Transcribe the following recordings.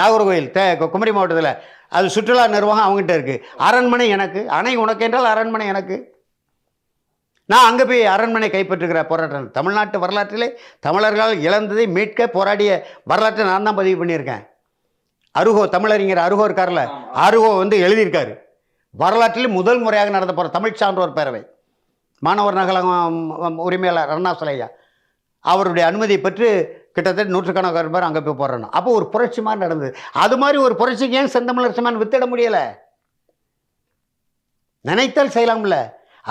நாகர்கோவில் தே குமரி மாவட்டத்தில். அது சுற்றுலா நிர்வாகம் அவங்ககிட்ட இருக்குது அரண்மனை எனக்கு. அணை உனக்கு என்றால் அரண்மனை எனக்கு. நான் அங்கே போய் அரண்மனை கைப்பற்றுகிற போராட்டம். தமிழ்நாட்டு வரலாற்றிலே தமிழர்களால் இழந்ததை மீட்க போராடிய வரலாற்றை நான் தான் பதிவு பண்ணியிருக்கேன். அருகோ தமிழறிஞர் அருகோ இருக்கார்ல அருகோ வந்து எழுதியிருக்காரு. முதல் முறையாக நடந்த போகிற தமிழ் சான்றோர் பேரவை. மாணவர் நகலகம் உரிமையாளர் அருணாசலையா அவருடைய அனுமதியை பெற்று கிட்டத்தட்ட நூற்றுக்கணக்கான பேர் அங்கே போய் போடுறணும் அப்போ ஒரு புரட்சி மாதிரி நடந்தது. அது மாதிரி ஒரு புரட்சிக்கு ஏன் செந்தமிழர் சமான் வித்திட முடியலை? நினைத்தால் செய்யலாம்ல.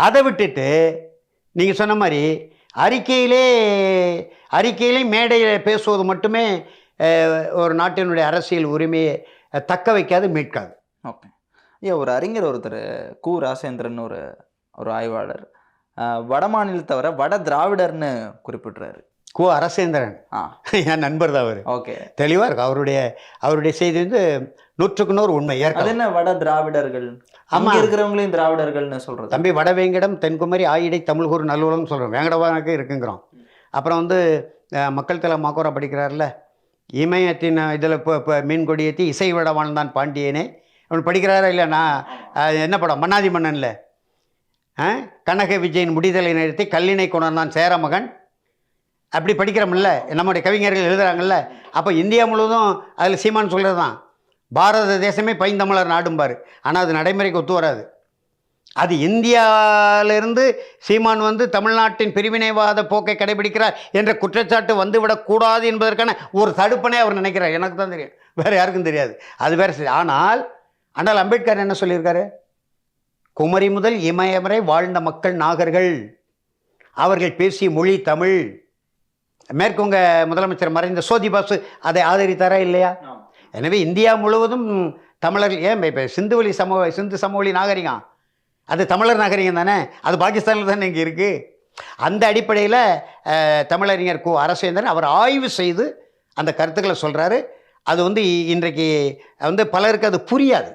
அதை விட்டுட்டு நீங்கள் சொன்ன மாதிரி அறிக்கையிலே அறிக்கையிலே மேடையில் பேசுவது மட்டுமே ஒரு நாட்டினுடைய அரசியல் உரிமையை தக்க வைக்காது மீட்காது. ஓகே. ஐயா ஒரு அறிஞர் ஒருத்தர் கு. ராசேந்திரன் ஒரு ஒரு ஆய்வாளர். வட மாநிலத்தவரை வட திராவிடர்னு குறிப்பிட்றாரு. கு அரசேந்திரன். ஆ. என் நண்பர் தான் அவர். ஓகே. தெளிவாக இருக்கும் அவருடைய அவருடைய செய்தி வந்து நூற்றுக்கு நூறு உண்மை அது ஏற்கனவே என்ன வட திராவிடர்கள். அங்க இருக்கிறவங்களையும் திராவிடர்கள்னு சொல்றது. தம்பி வடவேங்கிடம் தென்குமரி ஆயிடை தமிழ்கூர் நல்லுலகம் சொல்கிறோம் வேங்கடவானுக்கு இருக்குங்கிறோம். அப்புறம் வந்து மக்கள் தலை மாக்கோரா படிக்கிறார்ல. இமயத்தின் இதில் இப்போ இப்போ மீன் கொடியேற்றி இசை விட வாழ்ந்தான் பாண்டியனே. அவன் படிக்கிறாரா இல்லை நான் என்ன படம்? மன்னாதி மன்னன்ல? கனக விஜயன் முடிதலை நிறுத்தி கல்லினை கொண்டான் சேரமகன். அப்படி படிக்கிறோம்ல நம்முடைய கவிஞர்கள் எழுதுகிறாங்கல்ல அப்போ இந்தியா முழுவதும் அதில் சீமான் சொல்கிறது தான் பாரத தேசமே பைந்தமிழர் நாடும்பார். ஆனால் அது நடைமுறைக்கு ஒத்து வராது. அது இந்தியாவிலிருந்து சீமான் வந்து தமிழ்நாட்டின் பிரிவினைவாத போக்கை கடைபிடிக்கிறார் என்ற குற்றச்சாட்டு வந்துவிடக்கூடாது என்பதற்கான ஒரு தடுப்பனே அவர் நினைக்கிறார். எனக்கு தான் தெரியும். வேறு யாருக்கும் தெரியாது. அது வேறு சரி. ஆனால் ஆனால் அம்பேத்கர் என்ன சொல்லியிருக்காரு? குமரி முதல் இமயமரை வாழ்ந்த மக்கள் நாகர்கள். அவர்கள் பேசிய மொழி தமிழ். மேற்குவங்க முதலமைச்சர் மறைந்த சோதி பாசு அதை ஆதரித்தாரா இல்லையா? எனவே இந்தியா முழுவதும் தமிழர்கள் ஏன் இப்போ சிந்துவெளி சமூக சிந்து சமவெளி நாகரிகம்? அது தமிழர் நாகரிகம் தானே? அது பாகிஸ்தானில் தானே இங்கே இருக்குது அந்த அடிப்படையில் தமிழறிஞர் கு அரசேந்திரன் அவர் ஆய்வு செய்து அந்த கருத்துக்களை சொல்கிறாரு அது வந்து இன்றைக்கு வந்து பலருக்கு அது புரியாது.